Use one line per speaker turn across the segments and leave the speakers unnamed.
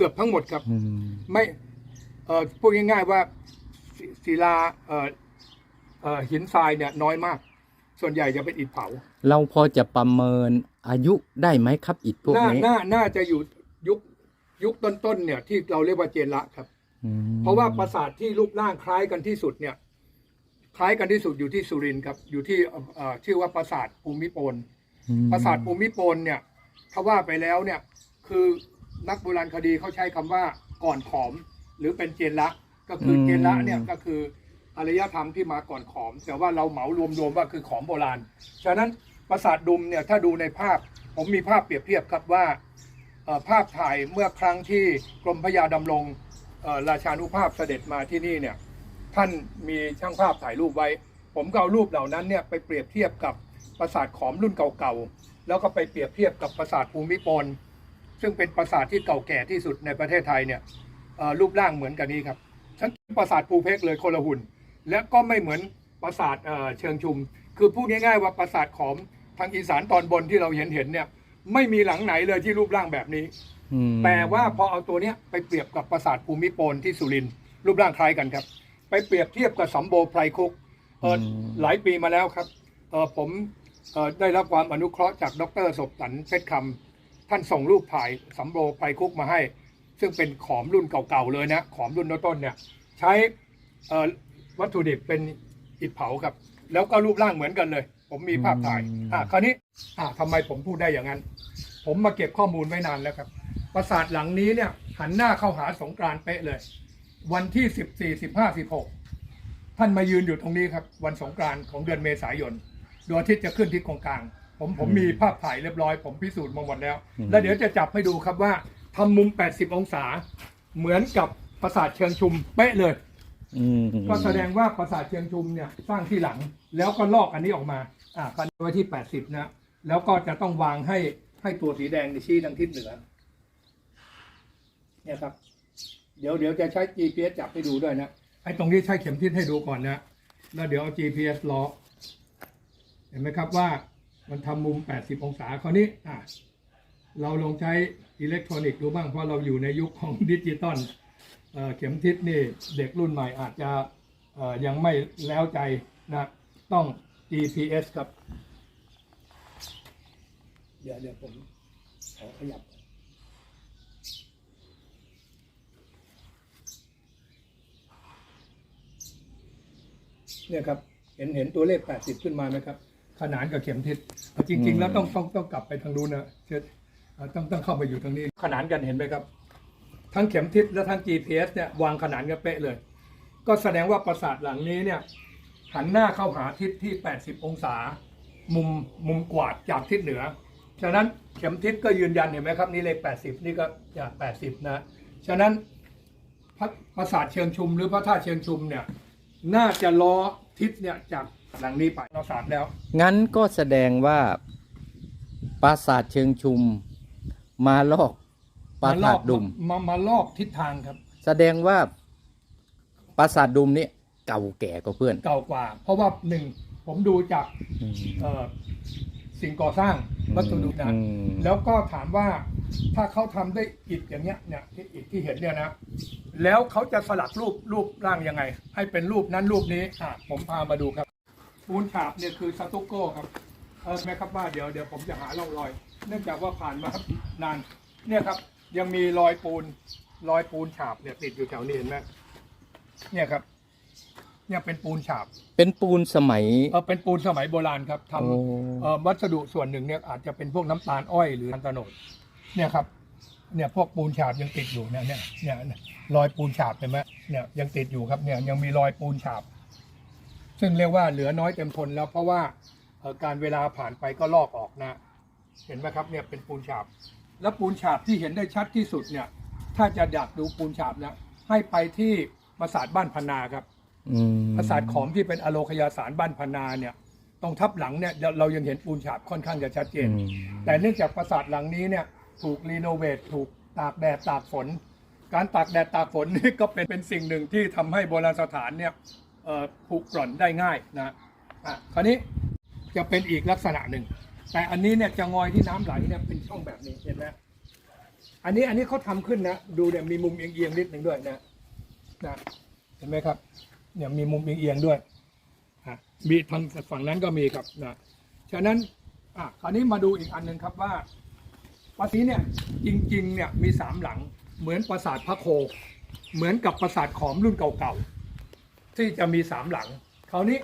เกือบทั้งหมดครับ
อืม
ไม่เอ่อพูดง่ายๆว่าศศิลาเอ่อเอ่อหินทรายเนี่ยน้อยมาก ส่วนใหญ่จะเป็นอิฐเผา
เราพอจะประเมินอายุได้ไหมครับอิฐพวก
น่า
นี้
น่าน่าจะอยู่ยุคยุคต้นๆเนี่ยที่เราเรียกว่าเจนละครับ
อืม
เพราะว่าปราสาทที่รูปร่างคล้ายกันที่สุดเนี่ย คล้ายกันที่สุดอยู่ที่สุรินทร์ครับ อยู่ที่เอ่อเอ่อชื่อว่าปราสาทภูมิปน
อืม
ปราสาทภูมิปนเนี่ยถ้าว่าไปแล้วเนี่ย คือ นักโบราณคดีเขาใช้คำว่าก่อนขอม หรือเป็นเจนละก็คือเจนละเนี่ยก็คืออารยธรรมที่มาก่อนขอม แต่ว่าเราเหมารวมๆว่าคือขอมโบราณ ฉะนั้นปราสาทดุมเนี่ยถ้าดูในภาพผมมีภาพเปรียบเทียบครับว่าเอ่อภาพถ่ายเมื่อครั้งที่กรมพระยาดำรงเอ่อราชานุภาพเสด็จมาที่นี่เนี่ยท่านมีช่างภาพถ่ายรูปไว้ ผมก็เอารูปเหล่านั้นเนี่ยไปเปรียบเทียบกับปราสาทขอมรุ่นเก่าๆแล้วก็ไปเปรียบเทียบกับปราสาทภูมิปน ซึ่งเป็นปราสาทที่เก่าแก่ที่สุดในประเทศไทยเนี่ยเอ่อรูปร่างเหมือนกันนี้ครับทั้งปราสาทภูเพกเลยคนละหุ่น และก็ไม่เหมือนปราสาทเอ่อเชิงชุม คือพูดง่ายๆว่าปราสาทขอมทางอีสานตอนบนที่เราเห็นเห็นๆเนี่ยไม่มีหลังไหนเลยที่รูปร่างแบบนี้
อืม
แต่ว่าพอเอาตัวเนี้ยไปเปรียบกับปราสาทภูมิปนที่สุรินทร์รูปร่างคล้ายกันครับ ไปเปรียบเทียบกับสัมโบไพรคุกเอออหลายปีมาแล้วครับเออผมเออได้รับความอนุเคราะห์จากดรศพสันเพชรคำ ท่านส่งรูปถ่ายสัมโบไพรคุกมาให้ ซึ่งเป็นขอมรุ่นเก่าๆเลยนะ ขอมรุ่นต้นๆเนี่ย ใช้เอ่อวัตถุดิบเป็นอิฐเผาครับ แล้วก็รูปร่างเหมือนกันเลย ผมมีภาพถ่าย อะคราวนี้ อะทำไมผมพูดได้อย่างนั้น ผมมาเก็บข้อมูลไว้นานแล้วครับ ปราสาทหลังนี้เนี่ย หันหน้าเข้าหาสงกรานต์เป๊ะเลย วันที่สิบสี่สิบห้าสิบหกท่านมายืนอยู่ตรงนี้ครับ วันสงกรานต์ของเดือนเมษายนดวงอาทิตย์จะขึ้นที่ตรงกลาง ผมผมมีภาพถ่ายเรียบร้อย ผมพิสูจน์มาหมดแล้ว แล้วเดี๋ยวจะจับให้ดูครับว่าทำมุม 80 องศา เหมือนกับปราสาทเชิงชุมเป๊ะเลย
อืม
ก็แสดงว่าปราสาทเชียงชุมเนี่ยสร้างที่หลังแล้วก็ลอกอันนี้ออกมา อ่าคันไว้ที่ 80 นะ แล้วก็จะต้องวางให้ให้ตัวสีแดงในชี้ทางทิศเหนือ เนี่ยครับ เดี๋ยวเดี๋ยวจะใช้ GPS จับให้ดูด้วยนะ ไอ้ตรงนี้ใช้เข็มทิศให้ดูก่อนนะ แล้วเดี๋ยวเอา GPS ล้อ เห็นไหมครับว่า มันทำมุม 80 องศาคราวนี้อะเราลองใช้อิเล็กทรอนิกส์ดูบ้าง เพราะเราอยู่ในยุคของดิจิตอลเข็มทิศนี่เด็กรุ่นใหม่อาจจะยังไม่แล้วใจนะต้อง GPS ครับ เดี๋ยวเดี๋ยวผมขอขยับเนี่ยครับ เห็นเห็นตัวเลข 80 ขึ้นมาไหมครับ ขนานกับเข็มทิศเอาจริง ๆ แล้วต้องต้องต้องกลับไปทางนู้นนะเชิญเอ่อต้องต้องเข้ามาอยู่ทางนี้ ขนานกันเห็นไหมครับ ทั้งเข็มทิศและทั้ง GPS เนี่ยวางขนานกันเป๊ะเลย ก็แสดงว่าปราสาทหลังนี้เนี่ย หันหน้าเข้าหาทิศที่ 80 องศา มุมมุมกวาดจากทิศเหนือ ฉะนั้นเข็มทิศก็ยืนยันเห็นไหมครับ นี่เลข80 นี่ก็จะ80 นะ ฉะนั้นพระปราสาทเชิงชุมหรือพระธาตุเชิงชุมเนี่ย น่าจะล้อทิศเนี่ยจาก หลังนี้ไปเราสาดแล้ว
งั้นก็แสดงว่าปราสาทเชิงชุมมาลอกปราสาทดุม
มามาลอกทิศทางครับ
แสดงว่าปราสาทดุมนี่เก่าแก่กว่าเพื่อน
เก่ากว่า เพราะว่าหนึ่งผมดูจาก
อืม
เอ่อสิ่งก่อสร้างวัสดุนะ
อืม
แล้วก็ถามว่าถ้าเขาทำได้อิฐอย่างเงี้ยเนี่ยที่อิฐที่เห็นเนี่ยนะ แล้วเขาจะสลักรูปรูปร่างยังไง ให้เป็นรูปนั้นรูปนี้อะผมพามาดูครับ ปูนฉาบเนี่ยคือสตุกโก้ครับเออแม่ครับว่าเดี๋ยวเดี๋ยวผมจะหาร่องรอย เนื่องจากว่าผ่านมานาน เนี่ยครับ ยังมีรอยปูนรอยปูนฉาบเนี่ยติดอยู่แถวนี้เห็นไหมเนี่ยครับ เนี่ยเป็นปูนฉาบ
เป็นปูนสมัย
เออเป็นปูนสมัยโบราณครับท
โอ้ำ
เอ่อวัสดุส่วนหนึ่งเนี่ยอาจจะเป็นพวกน้ำตาลอ้อยหรือน้ำตาลโนดเนี่ยครับ เนี่ยพวกปูนฉาบยังติดอยู่เนี่ยเนี่ยเนี่ยเนี่ยรอยปูนฉาบเห็นไหมเนี่ยยังติดอยู่ครับเนี่ยยังมีรอยปูนฉาบ ซึ่งเรียกว่าเหลือน้อยเต็มทนแล้วเพราะว่าเอ่อการเวลาผ่านไปก็ลอกออกนะ เห็นไหมครับเนี่ยเป็นปูนฉาบ แล้วปูนฉาบที่เห็นได้ชัดที่สุดเนี่ย ถ้าจะอยากดูปูนฉาบนะให้ไปที่ปราสาทบ้านพนาครับ
อืม
ปราสาทขอมที่เป็นอโลคยาสารบ้านพนาเนี่ยตรงทับหลังเนี่ยเราเรายังเห็นปูนฉาบค่อนข้างจะชัดเจน
อืม
แต่เนื่องจากปราสาทหลังนี้เนี่ยถูกรีโนเวทถูกตากแดดตากฝน การตากแดดตากฝนนี่ก็เป็นเป็นสิ่งหนึ่งที่ทำให้โบราณสถานเนี่ยเอ่อ ผุกร่อนได้ง่ายนะอะคราวนี้จะเป็นอีกลักษณะหนึ่ง แต่อันนี้เนี่ยจะงอยที่น้ำไหลเนี่ยเป็นช่องแบบนี้เห็นไหมอันนี้อันนี้เขาทำขึ้นนะดูเนี่ยมีมุมเอียงๆนิดหนึ่งด้วยนะนะเห็นไหมครับเนี่ยมีมุมเอียงๆด้วยอะมีทางฝั่งนั้นก็มีครับนะฉะนั้นอะคราวนี้มาดูอีกอันหนึ่งครับว่าวัดนี้เนี่ยจริงๆเนี่ยมีสามหลังเหมือนปราสาทพระโค เหมือนกับปราสาทขอมรุ่นเก่าๆ ที่จะมีสามหลังคราวนี้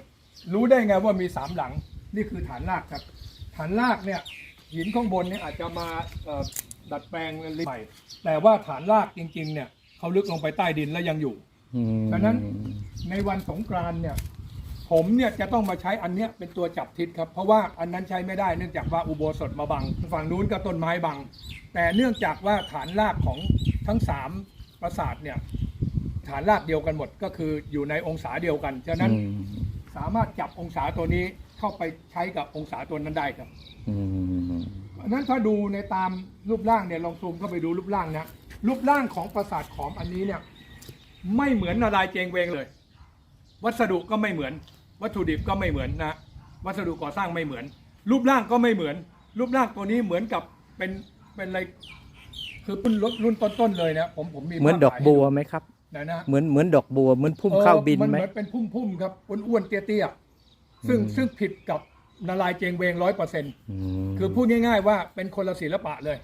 รู้ได้ไงว่ามีสามหลังนี่คือฐานรากครับ ฐานรากเนี่ยหินข้างบนเนี่ยอาจจะมาเอ่อดัดแปลงใหม่แต่ว่าฐานรากจริง ๆ เนี่ยเขาลึกลงไปใต้ดินและยังอยู่
อืม
ฉะนั้นในวันสงกรานต์เนี่ย ผมเนี่ยจะต้องมาใช้อันเนี้ยเป็นตัวจับทิศครับ เพราะว่าอันนั้นใช้ไม่ได้เนื่องจากว่าอุโบสถมาบัง ฝั่งนู้นก็ต้นไม้บัง แต่เนื่องจากว่าฐานรากของทั้งสามปราสาทเนี่ย ฐานรากเดียวกันหมดก็คืออยู่ในองศาเดียวกัน ฉะนั้น
อืม
สามารถจับองศาตัวนี้เข้าไปใช้กับองศาตัวนั้นได้ครับ
อืม
เพราะฉะนั้นถ้าดูในตามรูปร่างเนี่ยลองซูมเข้าไปดูรูปร่างนะรูปร่างของปราสาทขอมอันนี้เนี่ย ไม่เหมือนนารายณ์เจงเวงเลย วัสดุก็ไม่เหมือน วัตถุดิบก็ไม่เหมือนนะวัสดุก่อสร้างไม่เหมือน รูปร่างก็ไม่เหมือน รูปร่างตัวนี้เหมือนกับเป็นเป็นอะไรคือรุ่นรุ่นต้นๆเลยนะผมผมมี
เหมือนดอกบัวไหมครับ
นะนะ
เหมือนเหมือนดอกบัวเหมือนพุ่มข้าวบิน
เออ
ไหม
เหมือนเป็นพุ่มๆครับอ้วนๆเตี้ยๆซึ่ง
อืม
ซึ่งผิดกับนารายณ์เจงเวงร้อยเปอร์เซ็นต์
ม
คือพูดง่าย ๆ ว่าเป็นคนละศิลปะเลย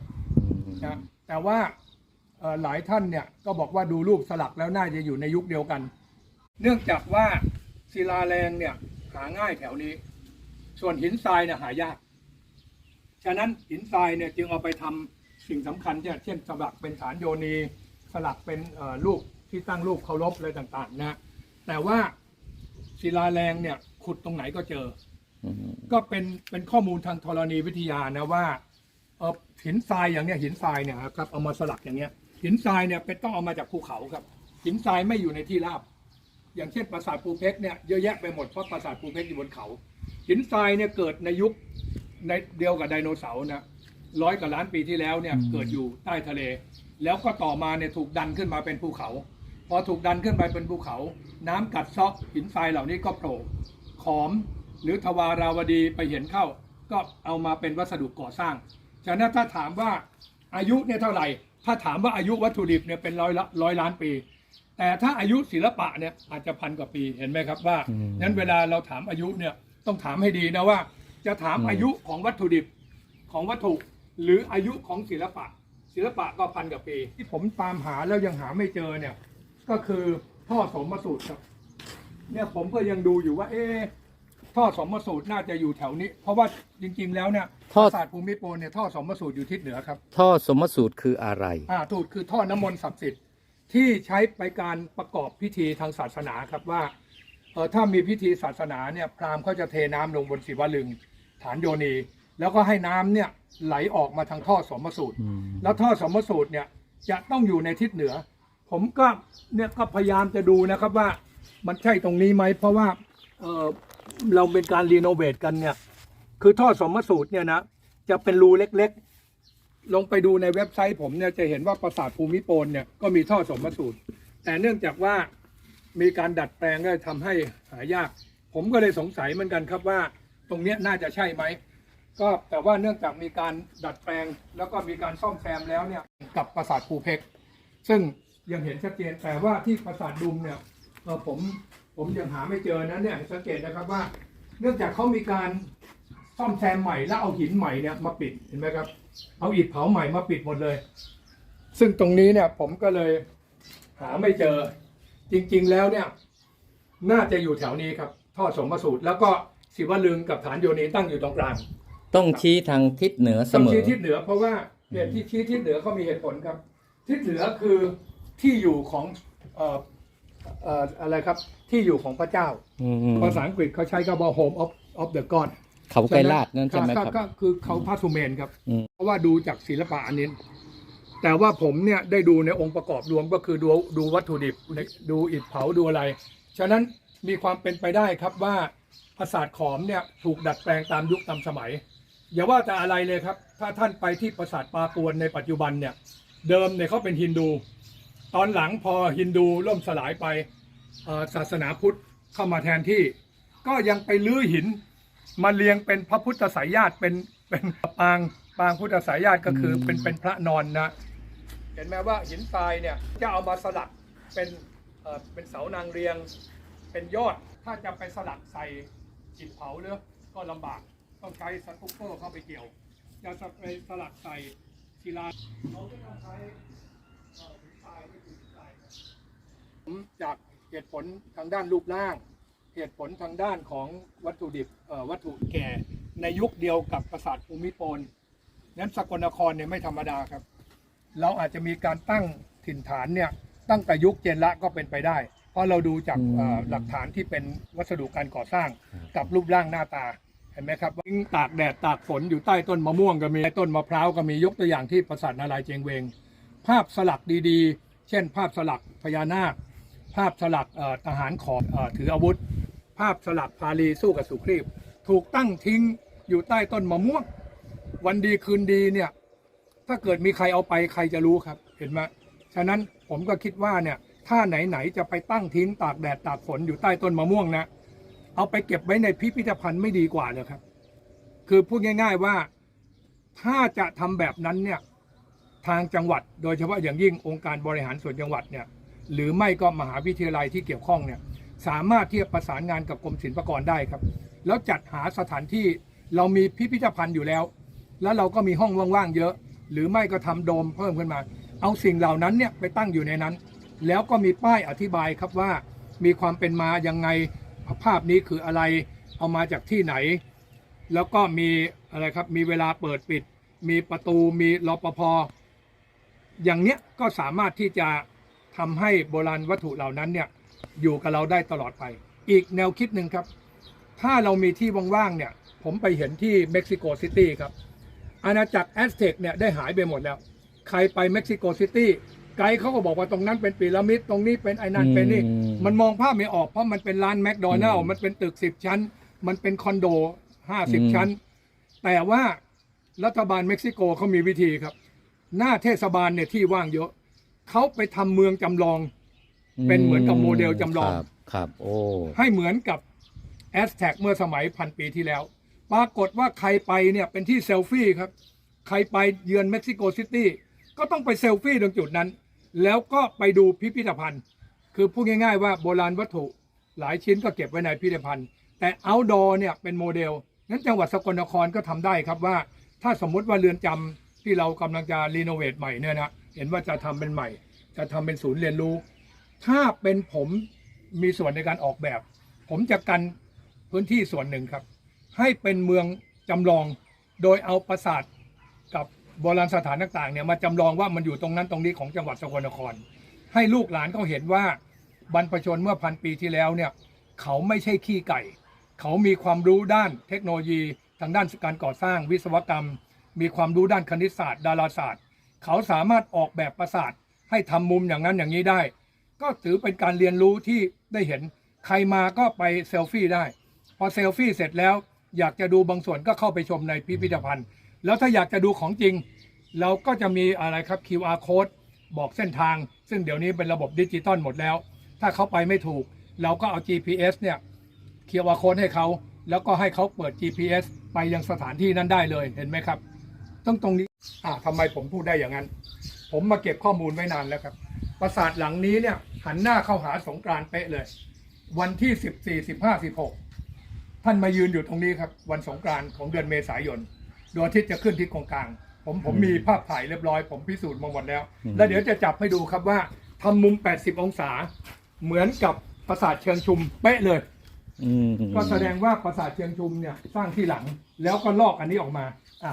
อืม
นะแต่ว่าเอ่อหลายท่านเนี่ยก็บอกว่าดูรูปสลักแล้วน่าจะอยู่ในยุคเดียวกัน เนื่องจากว่าศิลาแรงเนี่ยหาง่ายแถวนี้ ส่วนหินทรายเนี่ยหายาก ฉะนั้นหินทรายเนี่ยจึงเอาไปทำสิ่งสำคัญเนี่ยเช่นสลักเป็นฐานโยนีสลักเป็นเอ่อรูป ที่ตั้งรูปเคารพอะไรต่าง ๆ นะ แต่ว่าศิลาแรงเนี่ย ขุดตรงไหนก็เจอ
อืม
ก็เป็นเป็นข้อมูลทางธรณีวิทยานะว่าเออหินทรายอย่างเนี้ยหินทรายเนี่ยครับเอามาสลักอย่างเงี้ย หินทรายเนี่ยเป็นต้องเอามาจากภูเขาครับ หินทรายไม่อยู่ในที่ราบ อย่างเช่นปราสาทภูเพกเนี่ยเยอะแยะไปหมดเพราะปราสาทภูเพกอยู่บนเขา หินทรายเนี่ยเกิดในยุคในเดียวกับไดโนเสาร์นะร้อยกว่าล้านปีที่แล้วเนี่ยเกิดอยู่ใต้ทะเล แล้วก็ต่อมาเนี่ยถูกดันขึ้นมาเป็นภูเขา พอถูกดันขึ้นไปเป็นภูเขา น้ำกัดเซาะหินทรายเหล่านี้ก็โผล่ขอมหรือทวาราวดีไปเห็นเข้า ก็เอามาเป็นวัสดุก่อสร้าง ฉะนั้นถ้าถามว่าอายุเนี่ยเท่าไหร่ ถ้าถามว่าอายุวัตถุดิบเนี่ยเป็นร้อยละร้อยล้านปี แต่ถ้าอายุศิลปะเนี่ยอาจจะพันกว่าปีเห็นไหมครับว่า
อืม
นั้นเวลาเราถามอายุเนี่ยต้องถามให้ดีนะว่า จะถาม
อืม
อายุของวัตถุดิบของวัตถุหรืออายุของศิลปะ ศิลปะก็พันกว่าปี ที่ผมตามหาแล้วยังหาไม่เจอเนี่ย ก็คือท่อสมสูตรครับ เนี่ยผมก็ยังดูอยู่ว่า เอ๊ะท่อสมสูตรน่าจะอยู่แถวนี้ เพราะว่าจริงๆแล้วเนี่ย
ท่อ
ปราสาทภูมิพลเนี่ยท่อสมสูตรอยู่ทิศเหนือครับ
ท่อสมสูตรคืออะไร
อ่าถูกคือท่อน้ำมนต์ศักดิ์สิทธิ์ที่ใช้ไปการประกอบพิธีทางศาสนาครับว่าเออถ้ามีพิธีศาสนาเนี่ยพราหมณ์เขาจะเทน้ำลงบนศิวลึง ฐานโยนี แล้วก็ให้น้ำเนี่ยไหลออกมาทางท่อสมสูตร
อืม
แล้วท่อสมสูตรเนี่ยจะต้องอยู่ในทิศเหนือ ผมก็เนี่ยก็พยายามจะดูนะครับว่ามันใช่ตรงนี้ไหมเพราะว่าเออเราเป็นการรีโนเวทกันเนี่ยคือท่อสมสูตรเนี่ยนะจะเป็นรูเล็กๆ ลงไปดูในเว็บไซต์ผมเนี่ยจะเห็นว่าปราสาทภูมิโปนเนี่ยก็มีท่อสมสูตร แต่เนื่องจากว่ามีการดัดแปลงก็ทำให้หายาก ผมก็เลยสงสัยเหมือนกันครับว่าตรงเนี้ยน่าจะใช่ไหมก็แต่ว่าเนื่องจากมีการดัดแปลง แล้วก็มีการซ่อมแซมแล้วเนี่ยกับปราสาทภูเพกซึ่ง ยังเห็นชัดเจนแต่ว่าที่ปราสาทดุมเนี่ยเอ่อผมผมยังหาไม่เจอนะเนี่ยสังเกตนะครับว่า เนื่องจากเขามีการซ่อมแซมใหม่แล้วเอาหินใหม่เนี่ยมาปิดเห็นไหมครับ เอาอิฐเผาใหม่มาปิดหมดเลย ซึ่งตรงนี้เนี่ยผมก็เลยหาไม่เจอ จริงๆแล้วเนี่ย น่าจะอยู่แถวนี้ครับท่อสมสูตรแล้วก็ศิวลึงกับฐานโยนีตั้งอยู่ตรงกลาง
ต้องชี้ทางทิศเหนือเส
ต้อง
มอ
ชี้ทิศเหนือเพราะว่าเนี่ยที่ชี้ทิศเหนือเขามีเหตุผลครับ ทิศเหนือคือ ที่อยู่ของเอ่อเอ่ออะไรครับที่อยู่ของพระเจ้า
อืม
ภาษาอังกฤษเขาใช้คำว่า home of of the god
เขาไกรลาดนั่นใช่ไหมครับ
ก็คือเขาพระสุเมนครับ
อืม
เพราะว่าดูจากศิลปะอันนี้ แต่ว่าผมเนี่ยได้ดูในองค์ประกอบรวมก็คือดูดูวัตถุดิบดูอิฐเผาดูอะไร ฉะนั้นมีความเป็นไปได้ครับว่าปราสาทขอมเนี่ยถูกดัดแปลงตามยุคตามสมัย อย่าว่าแต่อะไรเลยครับ ถ้าท่านไปที่ปราสาทปาปวนในปัจจุบันเนี่ย เดิมเนี่ยเขาเป็นฮินดู ตอนหลังพอฮินดูล่มสลายไปเอ่อศาสนาพุทธเข้ามาแทนที่ ก็ยังไปลื้อหิน มาเรียงเป็นพระพุทธสายญาติเป็นเป็นปางปางพุทธสายญาติก็คือเป็นเป็นพระนอนนะเห็นไหมว่าหินทรายเนี่ยจะเอามาสลักเป็นเอ่อเป็นเสานางเรียง เป็นยอดถ้าจะไปสลักใส่จิตเผาเรือก็ลำบากต้องใช้สกูปเปอร์เข้าไปเกี่ยวจะไปสลักใส่ศิลาเราก็ต้องใช้เอ่อหินทรายก็คือหินทรายครับผม จากเหตุผลทางด้านรูปร่าง เหตุผลทางด้านของวัตถุดิบเอ่อวัตถุแก่ในยุคเดียวกับปราสาทภูมิพลนั้นสกลนครเนี่ยไม่ธรรมดาครับ เราอาจจะมีการตั้งถิ่นฐานเนี่ยตั้งแต่ยุคเจนละก็เป็นไปได้ เพราะเราดูจาก
อืม
เอ่อหลักฐานที่เป็นวัสดุการก่อสร้างกับรูปร่างหน้าตาเห็นไหมครับยิ่งตากแดดตากฝนอยู่ใต้ต้นมะม่วงก็มีใต้ต้นมะพร้าวก็มียกตัวอย่างที่ปราสาทนารายณ์เจงเวง ภาพสลักดีๆ เช่น ภาพสลักพญานาค ภาพสลักทหารขอบถืออาวุธ ภาพสลักพาลีสู้กับสุครีบ ถูกตั้งทิ้งอยู่ใต้ต้นมะม่วง วันดีคืนดีเนี่ยถ้าเกิดมีใครเอาไปใครจะรู้ครับเห็นไหมฉะนั้นผมก็คิดว่าเนี่ยถ้าไหนๆจะไปตั้งทิ้งตากแดดตากฝนอยู่ใต้ต้นมะม่วงนะเอาไปเก็บไว้ในพิพิธภัณฑ์ไม่ดีกว่าเลยครับ คือพูดง่าย ๆว่าถ้าจะทำแบบนั้นเนี่ยทางจังหวัด โดยเฉพาะอย่างยิ่งองค์การบริหารส่วนจังหวัดเนี่ย หรือไม่ก็มหาวิทยาลัยที่เกี่ยวข้องเนี่ยสามารถที่จะประสานงานกับกรมศิลปากรได้ครับ แล้วจัดหาสถานที่เรามีพิพิธภัณฑ์อยู่แล้ว แล้วเราก็มีห้องว่างๆเยอะ หรือไม่ก็ทำโดมเพิ่มขึ้นมา เอาสิ่งเหล่านั้นเนี่ยไปตั้งอยู่ในนั้น แล้วก็มีป้ายอธิบายครับว่ามีความเป็นมายังไงภาพนี้คืออะไรเอามาจากที่ไหน แล้วก็มีอะไรครับมีเวลาเปิดปิด มีประตูมีรปภอย่างเนี้ยก็สามารถที่จะ ทำให้โบราณวัตถุเหล่านั้นเนี่ยอยู่กับเราได้ตลอดไป อีกแนวคิดหนึ่งครับ ถ้าเรามีที่ว่างๆเนี่ยผมไปเห็นที่เม็กซิโกซิตี้ครับ อาณาจักรแอสเท็กเนี่ยได้หายไปหมดแล้ว ใครไปเม็กซิโกซิตี้ไกด์เขาก็บอกว่าตรงนั้นเป็นพีระมิดตรงนี้เป็นไอ้นั่นเป็นนี่
อืม
มันมองภาพไม่ออกเพราะมันเป็นร้านแมคโดนัล
อื
ล์
ม
มันเป็นตึกสิบชั้น มันเป็นคอนโดห้าสิบ
อืม
ชั้น แต่ว่ารัฐบาลเม็กซิโกเขามีวิธีครับ หน้าเทศบาลเนี่ยที่ว่างเยอะ เขาไปทำเมืองจำลอง เป็นเหมือนกับโมเดลจำลอง
ครับครับ โอ้
ให้เหมือนกับแอสแท็กเมื่อสมัยพันปีที่แล้ว ปรากฏว่าใครไปเนี่ยเป็นที่เซลฟี่ครับ ใครไปเยือนเม็กซิโกซิตี้ก็ต้องไปเซลฟี่ตรงจุดนั้น แล้วก็ไปดูพิพิธภัณฑ์ คือพูดง่ายๆว่าโบราณวัตถุหลายชิ้นก็เก็บไว้ในพิพิธภัณฑ์ แต่ outdoor เนี่ยเป็นโมเดลงั้นจังหวัดสกลนครก็ทำได้ครับว่า ถ้าสมมุติว่าเรือนจำที่เรากำลังจะรีโนเวทใหม่เนี่ยนะ เห็นว่าจะทำเป็นใหม่ จะทำเป็นศูนย์เรียนรู้ ถ้าเป็นผมมีส่วนในการออกแบบ ผมจะกันพื้นที่ส่วนหนึ่งครับ ให้เป็นเมืองจำลองโดยเอาปราสาทกับโบราณสถานต่างๆเนี่ยมาจำลองว่ามันอยู่ตรงนั้นตรงนี้ของจังหวัดสกลนคร ให้ลูกหลานเขาเห็นว่าบรรพชนเมื่อพันปีที่แล้วเนี่ยเขาไม่ใช่ขี้ไก่ เขามีความรู้ด้านเทคโนโลยีทางด้านการก่อสร้างวิศวกรรม มีความรู้ด้านคณิตศาสตร์ ดาราศาสตร์ เขาสามารถออกแบบปราสาทให้ทำมุมอย่างนั้นอย่างนี้ได้ ก็ถือเป็นการเรียนรู้ที่ได้เห็นใครมาก็ไปเซลฟี่ได้ พอเซลฟี่เสร็จแล้วอยากจะดูบางส่วนก็เข้าไปชมในพิพิธภัณฑ์ แล้วถ้าอยากจะดูของจริง เราก็จะมีอะไรครับ QR code บอกเส้นทาง ซึ่งเดี๋ยวนี้เป็นระบบดิจิตอลหมดแล้ว ถ้าเขาไปไม่ถูก เราก็เอา GPS เนี่ย QR code ให้เขา แล้วก็ให้เขาเปิด GPS ไปยังสถานที่นั้นได้เลยเห็นไหมครับต้องตรงนี้ อ่าทำไมผมพูดได้อย่างนั้น ผมมาเก็บข้อมูลไว้นานแล้วครับ ปราสาทหลังนี้เนี่ยหันหน้าเข้าหาสงกรานต์เป๊ะเลย วันที่14 15 16ท่านมายืนอยู่ตรงนี้ครับ วันสงกรานต์ของเดือนเมษายนดวงอาทิตย์จะขึ้นทิศตรงกลาง ผมผมมีภาพถ่ายเรียบร้อย ผมพิสูจน์มาหมดแล้ว
อืม
แล้วเดี๋ยวจะจับให้ดูครับว่าทำมุม 80 องศา เหมือนกับปราสาทเชิงชุมเป๊ะเลย
อืม
ก็แสดงว่าปราสาทเชียงชุมเนี่ยสร้างที่หลังแล้วก็ลอกอันนี้ออกมาอ่า